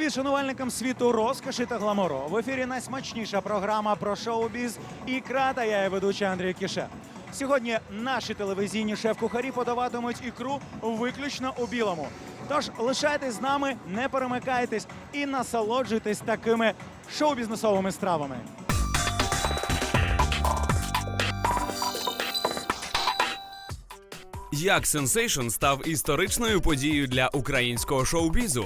Привіт шанувальникам світу розкоші та гламуру. В ефірі найсмачніша програма про шоу-біз «Ікра» та я її ведучий Андрій Кіше. Сьогодні наші телевізійні шеф-кухарі подаватимуть ікру виключно у білому. Тож лишайтесь з нами, не перемикайтесь і насолоджуйтесь такими шоу-бізнесовими стравами. Як сенсейшн став історичною подією для українського шоу-бізу?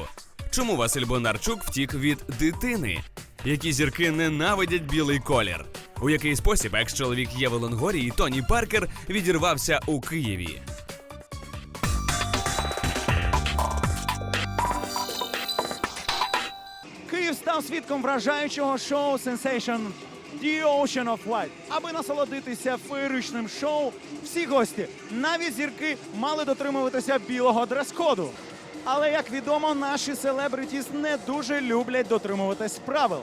Чому Василь Бондарчук втік від дитини? Які зірки ненавидять білий колір? У який спосіб екс-чоловік Єви Лонгорії Тоні Паркер відірвався у Києві? Київ став свідком вражаючого шоу Sensation The Ocean of White. Аби насолодитися феєричним шоу, всі гості, навіть зірки, мали дотримуватися білого дрес-коду. Але як відомо, наші селебритіс не дуже люблять дотримуватись правил.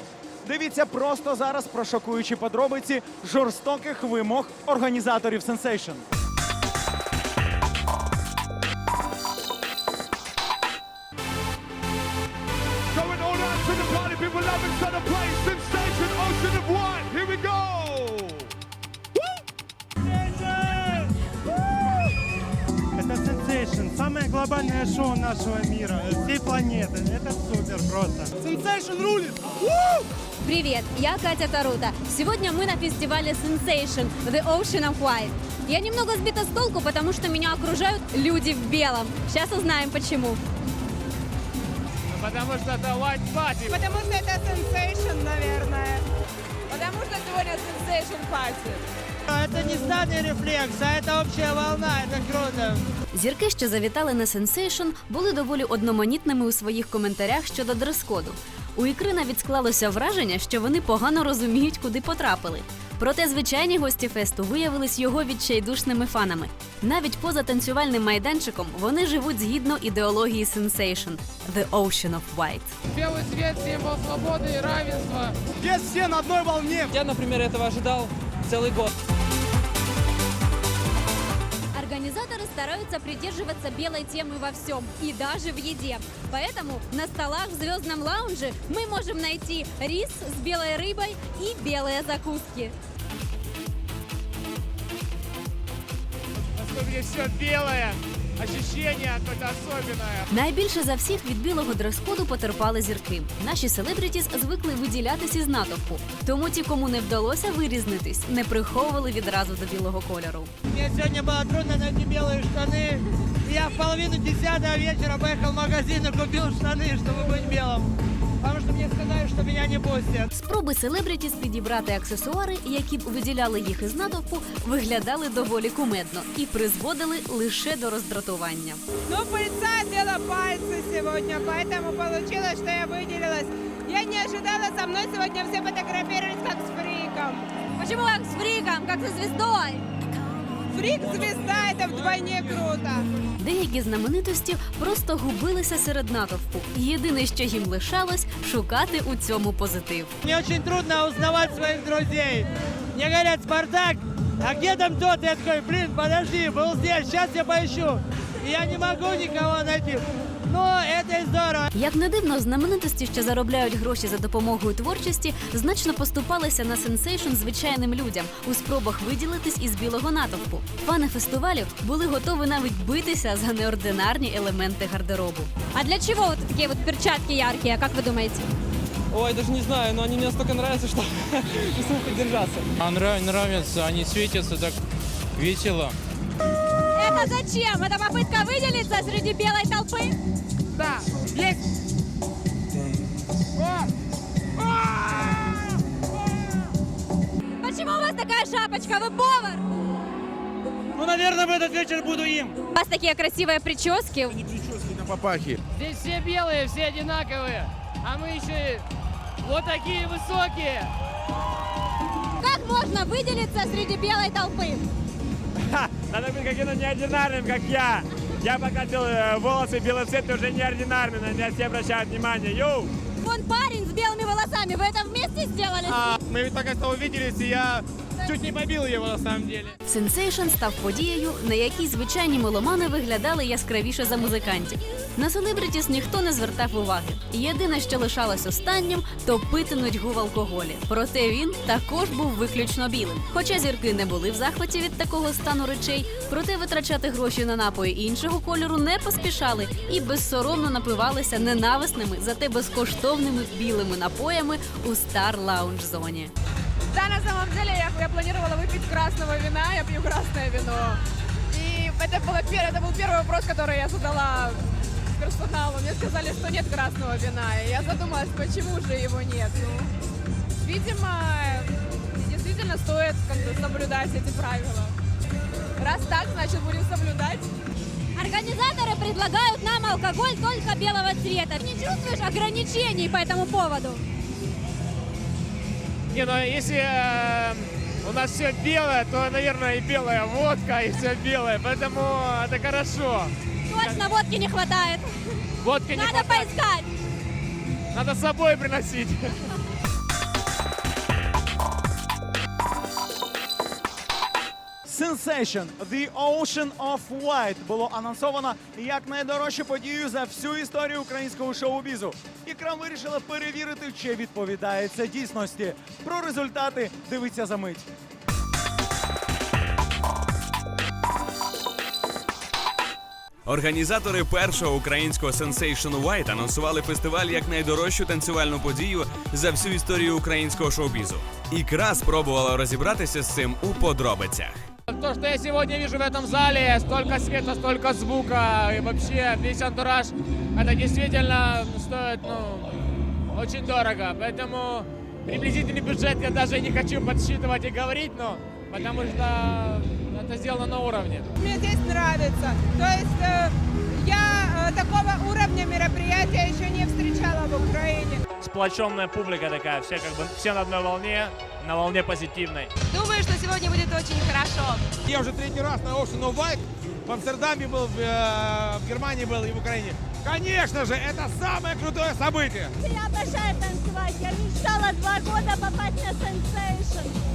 Дивіться просто зараз про шокуючі подробиці жорстоких вимог організаторів Sensation. Глобальное шоу нашего мира, э, всей планеты. Это супер просто. Sensation рулит! Привет, я Катя Тарута. Сегодня мы на фестивале Sensation The Ocean of White. Я немного сбита с толку, потому что меня окружают люди в белом. Сейчас узнаем почему. Потому что это white party. Потому что это сенсейшн, наверное. Потому что сегодня сенсейшн пати. Это не стадный рефлекс, а это общая волна, это круто. Зірки, що завітали на Sensation, були доволі одноманітними у своїх коментарях щодо дрес-коду. У ікри навіть склалося враження, що вони погано розуміють, куди потрапили. Проте звичайні гості фесту виявились його відчайдушними фанами. Навіть поза танцювальним майданчиком вони живуть згідно ідеології Sensation – The Ocean of White. Белый цвет, символ свободы и равенства. Здесь все на одной волне. Я, например, этого ожидал целый год. Стараются придерживаться белой темы во всем и даже в еде. Поэтому на столах в звездном лаунже мы можем найти рис с белой рыбой и белые закуски. Здесь все белое. Ощущение какое-то особенное. Найбільше за всіх від білого дрес-коду потерпали зірки. Наші селебритіс звикли виділятись із натовпу. Тому ті, кому не вдалося вирізнитись, не приховували відразу до білого кольору. Мне сегодня было трудно найти белые штаны. Я в половину десятого вечера поехал в магазин и купил штаны, чтобы быть белым. Потому что мне сказали, что меня не пустят. Спроби селебритіс підібрати аксесуари, які б виділяли їх із натовпу, виглядали доволі кумедно і призводили лише до роздратування. Ну, пыльца одела пальцы сегодня, поэтому получилось, что я выделилась. Я не ожидала, со мной сегодня все фотографировались как с фриком. Почему як з фріком, як зі звіздою? Фрик-звезда, это вдвойне круто. Деякі знаменитості просто губилися серед натовпу. Єдине, що їм лишалось, шукати у цьому позитив. Мені очень трудно узнавати своїх друзей. Мені говорят, Спартак, а де там тот? Я такой, блін, подожди, був здесь, зараз я поищу. Я не можу нікого найти. Но это и здорово. Як не дивно, знаменитості, що заробляють гроші за допомогою творчості, значно поступалися на сенсейшн звичайним людям у спробах виділитись із білого натовпу. Фани фестивалю були готові навіть битися за неординарні елементи гардеробу. А для чого вот такі вот перчатки яркі, як ви думаєте? Ой, даже не знаю, но они мне настолько нравятся, что не смог удержаться. А нрав- нравится, они светятся так весело. Это зачем? Это попытка выделиться среди белой толпы? Да, есть. Почему у вас такая шапочка? Вы повар? Ну, наверное, в этот вечер буду им. У вас такие красивые прически. Здесь все белые, все одинаковые. А мы еще и вот такие высокие. Как можно выделиться среди белой толпы? Надо быть каким-то неординарным, как я. Я покатил э, волосы белый цвет, ты уже неординарный, на меня все обращают внимание. Йоу! Вон парень с белыми волосами. Вы это вместе сделали? мы только что увиделись, и я чуть не побил его на самом деле. Сенсейшн став подією, на якій звичайні меломани виглядали яскравіше за музикантів. На селебритіс ніхто не звертав уваги. Єдине, що лишалось останнім, то пити нудьгу в алкоголі. Проте він також був виключно білим. Хоча зірки не були в захваті від такого стану речей, проте витрачати гроші на напої іншого кольору не поспішали і безсоромно напивалися ненависними, зате безкоштовними білими напоями у Star Lounge зоні. Да, на самом деле я, я планировала выпить красного вина, я пью красное вино. И это, было, это был первый вопрос, который я задала персоналу. Мне сказали, что нет красного вина. И я задумалась, почему же его нет. Ну, видимо, действительно стоит как бы, соблюдать эти правила. Раз так, значит будем соблюдать. Организаторы предлагают нам алкоголь только белого цвета. Не чувствуешь ограничений по этому поводу? Не, ну если э, у нас все белое, то, наверное, и белая водка, и все белое. Поэтому это хорошо. Точно водки не хватает. Водка не Надо хватает. поискать. Надо с собой приносить. Sensation The Ocean of White було анонсовано як найдорожчу подію за всю історію українського шоу-бізу. Ікра вирішила перевірити, чи відповідає це дійсності. Про результати дивіться за мить. Організатори першого українського Sensation White анонсували фестиваль як найдорожчу танцювальну подію за всю історію українського шоу-бізу. Ікра спробувала розібратися з цим у подробицях. То, что я сегодня вижу в этом зале, столько света, столько звука, и вообще весь антураж, это действительно стоит, ну, очень дорого. Поэтому приблизительный бюджет я даже не хочу подсчитывать и говорить, но потому что это сделано на уровне. Мне здесь нравится. То есть э, я э, такого уровня мероприятия еще не встречала в Украине Сплоченная публика такая, все как бы все на одной волне, на волне позитивной. Думаю, что сегодня будет очень хорошо. Я уже третий раз на Ocean of White. В Амстердаме был, в, э, в Германии был и в Украине. Конечно же, это самое крутое событие. Я обожаю танцевать. Я мечтала два года попасть на Sensation.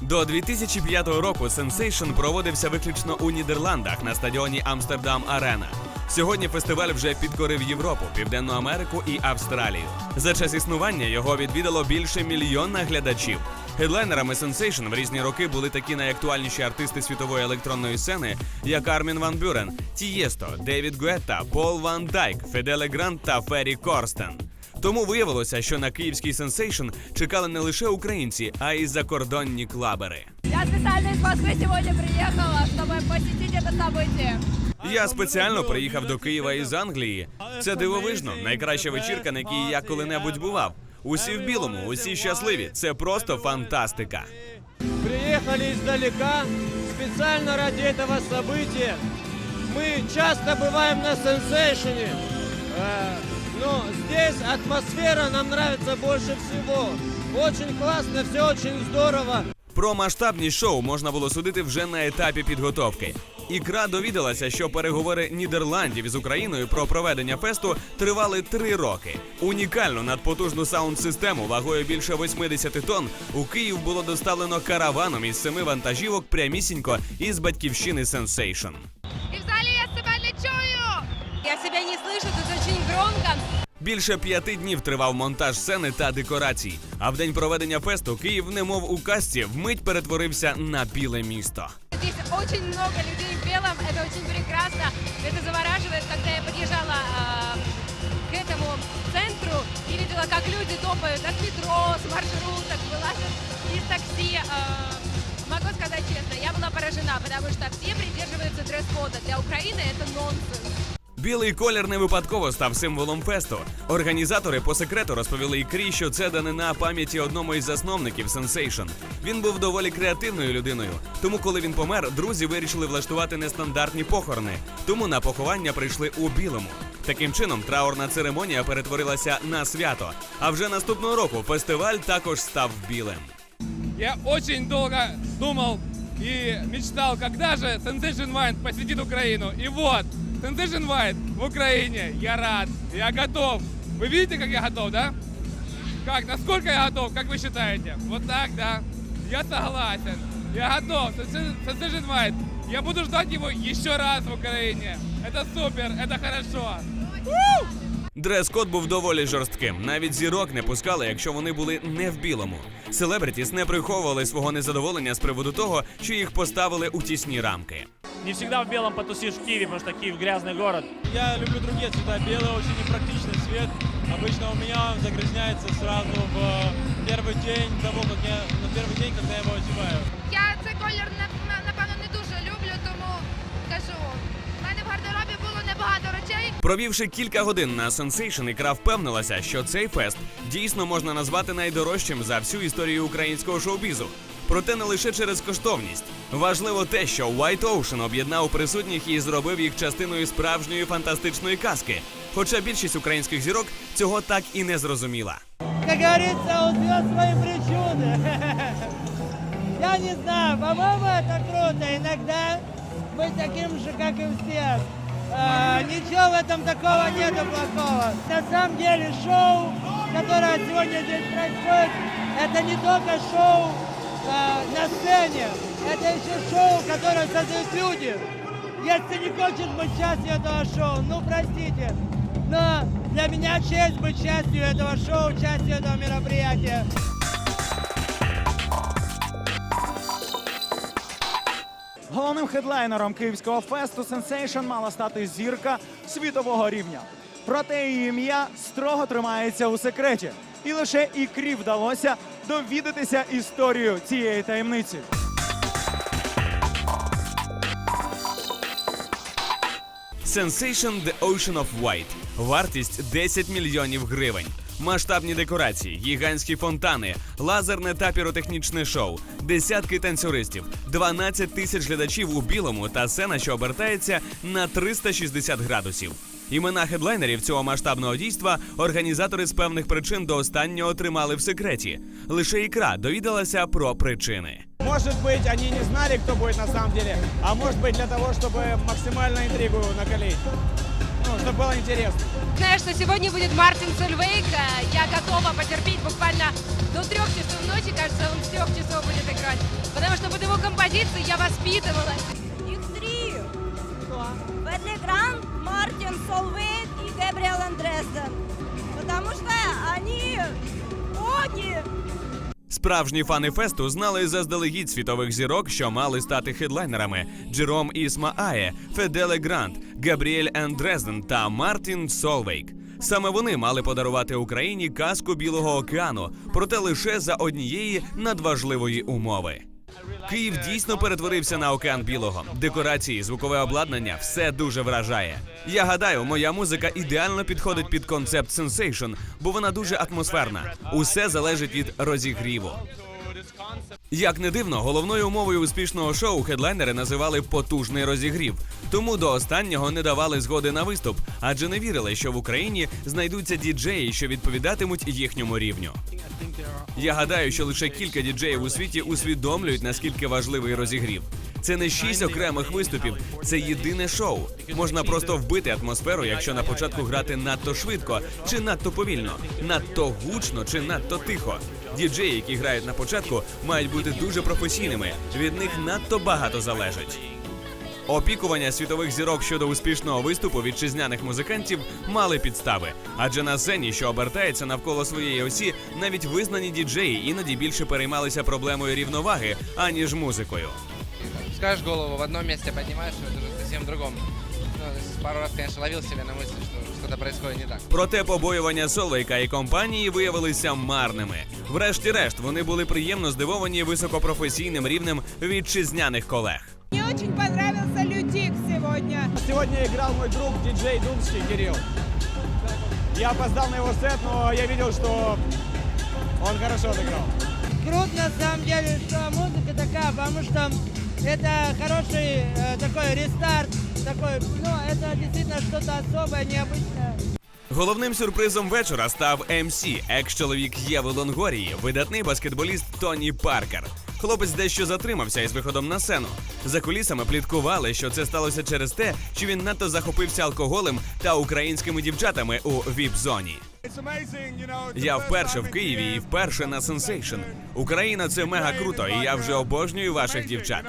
До 2005 року Sensation проводився виключно у Нідерландах на стадіоні Амстердам Арена. Сьогодні фестиваль вже підкорив Європу, Південну Америку і Австралію. За час існування його відвідало більше мільйона глядачів. Гедлайнерами Sensation в різні роки були такі найактуальніші артисти світової електронної сцени, як Армін Ван Бюрен, Тієсто, Девід Гуетта, Пол Ван Дайк, Феделе Грант та Феррі Корстен. Тому виявилося, що на київський Sensation чекали не лише українці, а й закордонні клабери. Я специально из Москвы сегодня приехала, чтобы посетить это событие. Я спеціально приїхав до Києва із Англії. Це дивовижно. Найкраща вечірка, на якій я коли-небудь бував. Усі в білому, усі щасливі. Це просто фантастика. Приехали издалека специально ради этого события. Мы часто бываем на сенсейшене, э, но здесь атмосфера нам нравится больше всего. Очень классно, все очень здорово. Про масштабність шоу можна було судити вже на етапі підготовки. Ікра довідалася, що переговори Нідерландів із Україною про проведення фесту тривали три роки. Унікальну надпотужну саунд-систему вагою більше 80 тонн у Київ було доставлено караваном із семи вантажівок прямісінько із батьківщини Sensation. И в зале я себя не чую. Я себя не слышу, тут очень громко. Більше п'яти днів тривав монтаж сцени та декорацій. А в день проведення фесту Київ, немов у казці, вмить перетворився на біле місто. Здесь очень много людей в белом, это очень прекрасно, это завораживает, когда я подъезжала а, к этому центру и видела, как люди топают от метро, с маршруток, вылазят из такси. а, Могу сказать честно, я была поражена, потому что все придерживаются дресс-кода. Для Украины это нонсенс. Білий колір не випадково став символом фесту. Організатори по секрету розповіли ікрі, що це данина пам'яті одному із засновників Sensation. Він був доволі креативною людиною. Тому, коли він помер, друзі вирішили влаштувати нестандартні похорони. Тому на поховання прийшли у білому. Таким чином, траурна церемонія перетворилася на свято. А вже наступного року фестиваль також став білим. Я очень долго думал и мечтал, когда же Sensation Wine посетит Украину. И вот, Sensation Wine в Украине. Я рад, я готов. Вы видите, как я готов, да? Как, насколько я готов, как вы считаете? Вот так, да? я согласен. Я готов. Sensation White. Я буду ждать его еще раз в Украине. Это супер, это хорошо. Дрес-код був доволі жорстким. Навіть зірок не пускали, якщо вони були не в білому. Селебритіс не приховували свого незадоволення з приводу того, що їх поставили у тісні рамки. Не всегда в белом потусишь в Киеве, потому что Киев грязный город. Я люблю другие цвета. Белый очень непрактичный цвет. Обычно у меня он загрязняется сразу в э, первый день того, как я на первый день, когда я его одеваю. Я цей колір напевно не дуже люблю, тому кажу. У мене в гардеробі було небагато речей. Провівши кілька годин на Sensation, ікра впевнилася, що цей фест дійсно можна назвати найдорожчим за всю історію українського шоу-бізу. Проте не лише через коштовність. Важливо те, що White Ocean об'єднав присутніх і зробив їх частиною справжньої фантастичної казки. Хоча більшість українських зірок цього так і не зрозуміла. Как говорится, у звезд свои причуды. Я не знаю, по-моему, это круто. Иногда быть таким же, как и все. А, ничего в этом такого нету плохого. На самом деле шоу, которое сегодня здесь происходит, это не только шоу а, на сцене, это еще шоу, которое создают люди. Если ты не хочешь быть частью этого шоу, ну простите, но для меня честь быть частью этого шоу, частью этого мероприятия. Головним хедлайнером київського фесту Sensation мала стати зірка світового рівня. Проте її ім'я строго тримається у секреті, і лише ікрі вдалося довідатися історію цієї таємниці. Sensation The Ocean of White. Вартість 10 мільйонів гривень. Масштабні декорації, гігантські фонтани, лазерне та піротехнічне шоу, десятки танцюристів, 12 тисяч глядачів у білому та сцена, що обертається на 360 градусів. Імена хедлайнерів цього масштабного дійства організатори з певних причин до останнього тримали в секреті. Лише ікра довідалася про причини. Может быть, они не знали, кто будет на самом деле, а может быть для того, чтобы максимально интригу накалить. Ну, чтобы было интересно. Знаю, что сегодня будет Мартин Сольвейк. Э, Я готова потерпеть буквально до трех часов ночи. Кажется, он с трех часов будет играть. Потому что под его композиции я воспитывала. Их три. Бэдли Грант, Мартин Солвейт и Гэбриэл Андрессен. Потому что они боги. Справжні фани фесту знали заздалегідь світових зірок, що мали стати хедлайнерами: Джером Ісмаає, Феделе Грант, Габріель Ендрезден та Мартін Солвейк. Саме вони мали подарувати Україні казку Білого океану, проте лише за однієї надважливої умови. Київ дійсно перетворився на океан білого. Декорації, звукове обладнання все дуже вражає. Я гадаю, моя музика ідеально підходить під концепт сенсейшн, бо вона дуже атмосферна. Усе залежить від розігріву. Як не дивно, головною умовою успішного шоу хедлайнери називали потужний розігрів. Тому до останнього не давали згоди на виступ, адже не вірили, що в Україні знайдуться діджеї, що відповідатимуть їхньому рівню. Я гадаю, що лише кілька діджеїв у світі усвідомлюють, наскільки важливий розігрів. Це не шість окремих виступів, це єдине шоу. Можна просто вбити атмосферу, якщо на початку грати надто швидко чи надто повільно, надто гучно чи надто тихо. Діджеї, які грають на початку, мають бути дуже професійними. Від них надто багато залежить. Опікування світових зірок щодо успішного виступу вітчизняних музикантів мали підстави, адже на сцені, що обертається навколо своєї осі, навіть визнані діджеї іноді більше переймалися проблемою рівноваги, аніж музикою. Пускаешь голову в одном месте, поднимаешь ее уже совсем в другом. Ну, пару раз, конечно, ловил себя на мысли, что что-то происходит не так. Проте побоювання Солвейка і компанії виявилися марними. Врешті-решт, вони були приємно здивовані високопрофесійним рівнем вітчизняних колег. Мне очень понравился Лютик сегодня. Сегодня играл мой друг диджей Думский Кирилл. Я опоздал на его сет, но я видел, что он хорошо отыграл. Круто на самом деле, что музыка такая, потому что это хороший э, такой рестарт, такой, ну, это действительно что-то особое, необычное. Головним сюрпризом вечора став МС, екс-чоловік Єви Лонгорії, видатний баскетболіст Тоні Паркер. Хлопець дещо затримався із виходом на сцену. За кулісами пліткували, що це сталося через те, що він надто захопився алкоголем та українськими дівчатами у віп-зоні. Я вперше в Києві і вперше на Сенсейшн. Україна це мега круто, і я вже обожнюю ваших дівчат.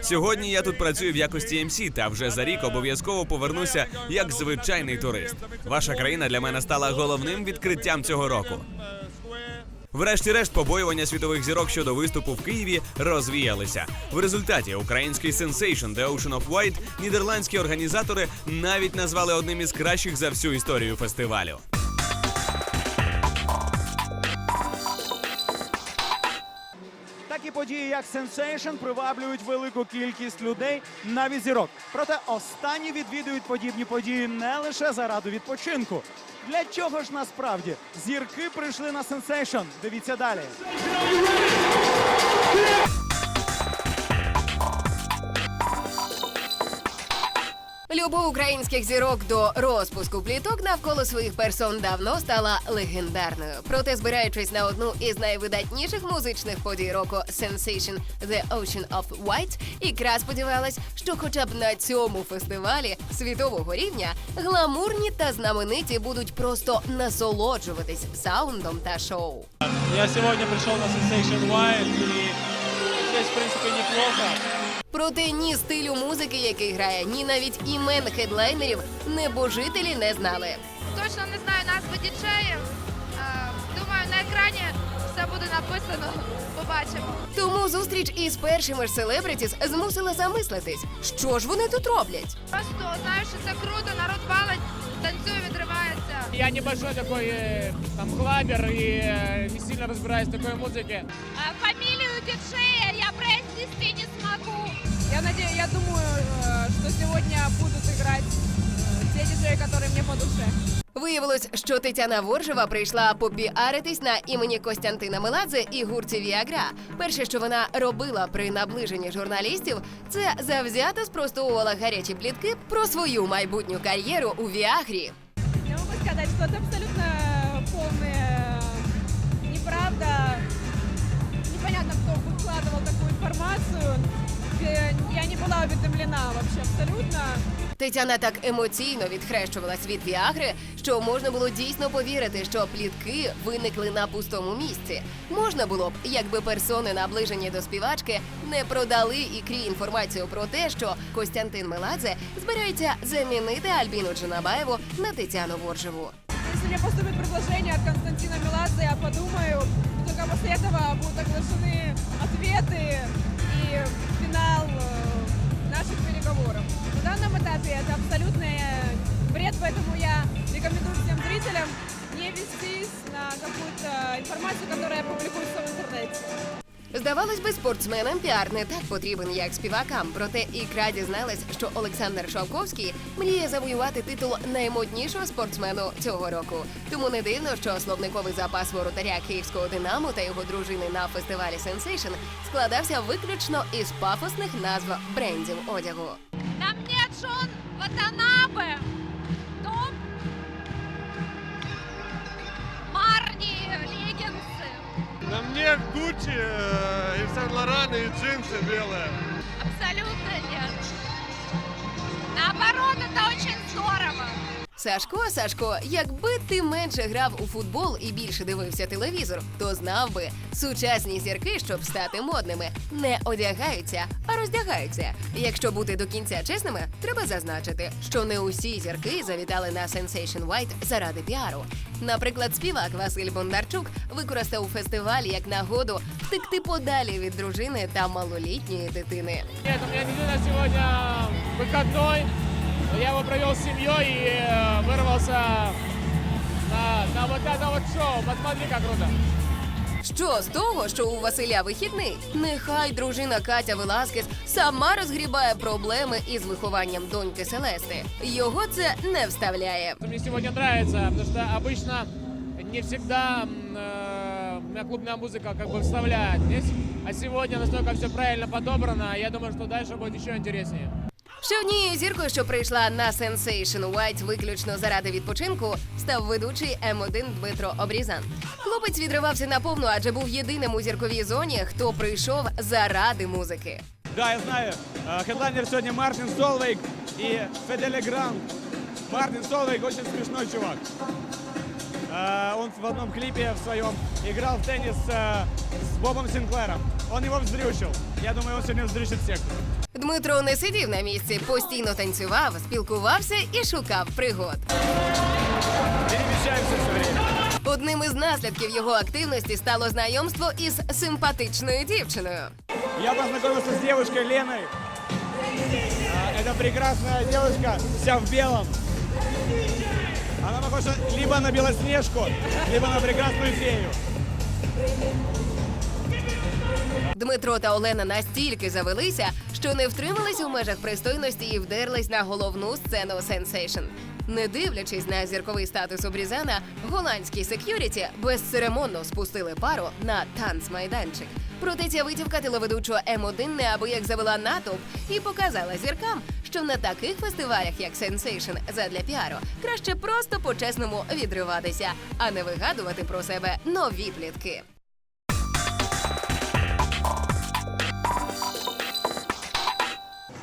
Сьогодні я тут працюю в якості МС, та вже за рік обов'язково повернуся як звичайний турист. Ваша країна для мене стала головним відкриттям цього року. Врешті-решт, побоювання світових зірок щодо виступу в Києві розвіялися. В результаті український сенсейшн The Ocean of White нідерландські організатори навіть назвали одним із кращих за всю історію фестивалю. Події, як Sensation, приваблюють велику кількість людей, навіть зірок. Проте останні відвідують подібні події не лише заради відпочинку. Для чого ж насправді зірки прийшли на Sensation? Дивіться далі. Любов українських зірок до розпуску пліток навколо своїх персон давно стала легендарною. Проте, збираючись на одну із найвидатніших музичних подій року Sensation The Ocean of White, ікра сподівалась, що хоча б на цьому фестивалі світового рівня гламурні та знамениті будуть просто насолоджуватись саундом та шоу. Я сегодня пришел на Sensation White, и здесь, в принципе, неплохо. Проте ні стилю музики, який грає, ні навіть імен хедлайнерів небожителі не знали. Точно не знаю назви діджеїв. Е, Думаю, на екрані все буде написано. Побачимо. Тому зустріч із першими ж селебритіс змусила замислитись, що ж вони тут роблять. Просто знаю, що це круто, народ валить, танцює, відривається. Я небольшой такой э, там клабер и э, не сильно разбираюсь в такой музыке. Фамилию диджея Я надеюсь, я думаю, э, что сегодня будут играть э, те диджеи, которые мне по душе. Виявилось, що Тетяна Воржева прийшла попіаритись на імені Костянтина Меладзе і гурті Віагра. Перше, що вона робила при наближенні журналістів, це завзято спростовувала гарячі плітки про свою майбутню кар'єру у Віагрі. Я могу сказать, что это абсолютно полная неправда. Непонятно, кто выкладывал такую информацию. Э, Я не была уведомлена вообще абсолютно. Тетяна так емоційно відхрещувалась від Віагри, що можна було дійсно повірити, що плітки виникли на пустому місці. Можна було б, якби персони, наближені до співачки, не продали ікрі інформацію про те, що Костянтин Меладзе збирається замінити Альбіну Джанабаєву на Тетяну Воржеву. Если мне поступит предложение от Константина Меладзе, я подумаю. И только после этого будут оглашены ответы и финал э, наших переговоров. На данном этапе это абсолютный бред, поэтому я рекомендую всем зрителям не вестись на какую-то информацию, которая публикуется в интернете. Здавалось би, спортсменам піар не так потрібен, як співакам. Проте ікра дізналась, що Олександр Шовковський мріє завоювати титул наймоднішого спортсмену цього року. Тому не дивно, що словниковий запас воротаря київського динамо та його дружини на фестивалі Sensation складався виключно із пафосних назв брендів одягу. На мне Джон Ватанабе, На мне Гуччи, и Сен-Лоран, и джинсы белые. Абсолютно нет. Наоборот, это очень здорово. Сашко, Сашко, якби ти менше грав у футбол і більше дивився телевізор, то знав би, сучасні зірки, щоб стати модними, не одягаються, а роздягаються. Якщо бути до кінця чесними, треба зазначити, що не усі зірки завітали на Sensation White заради піару. Наприклад, співак Василь Бондарчук використав фестиваль як нагоду втекти подалі від дружини та малолітньої дитини. Нет, у меня действительно сегодня выходной. Я его провел с семьей и э, вырвался на, на вот это вот шоу. Посмотри, как круто. Що з того, що у Василя вихідний? Нехай дружина Катя Веласкес сама розгрібає проблеми із вихованням доньки Селести. Його це не вставляє. Мне сегодня нравится, потому что обычно не всегда м, э, у меня клубная музыка как бы вставляет. Здесь, а сегодня настолько все правильно подобрано, я думаю, что дальше будет еще интереснее. Ще однією зіркою, що прийшла на Sensation White виключно заради відпочинку, став ведучий М1 Дмитро Обрізан. Хлопець відривався наповну, адже був єдиним у зірковій зоні, хто прийшов заради музики. Да, я знаю. Э, Хедлайнер сегодня Мартин Солвейк и Феделе Грант. Мартин Солвейг очень смешной чувак. Э, Он в одном клипе в своем играл в теннис э, с Бобом Синклером. Он его вздрючил. Я думаю, он сегодня вздрючит всех. Дмитро не сидів на місці, постійно танцював, спілкувався і шукав пригод. Перемещаемся все время. Одним із наслідків його активності стало знайомство із симпатичною дівчиною. Я познакомился с девушкой Леной. А, Это прекрасная девушка, вся в белом. Она похожа либо на Белоснежку, либо на прекрасную фею. Дмитро та Олена настільки завелися, що не втримались у межах пристойності і вдерлись на головну сцену Сенсейшн. Не дивлячись на зірковий статус обрізана, голландські сек'юріті безцеремонно спустили пару на танцмайданчик. Проте ця витівка телеведучого М1 неабияк завела натовп і показала зіркам, що на таких фестивалях, як Сенсейшн, задля піару, краще просто по-чесному відриватися, а не вигадувати про себе нові плітки.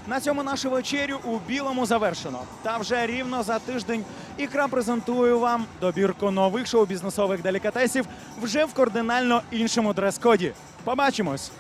На цьому нашу вечерю у білому завершено. Та вже рівно за тиждень ікра презентує вам добірку нових шоу-бізнесових делікатесів вже в кардинально іншому дрес-коді. Побачимось!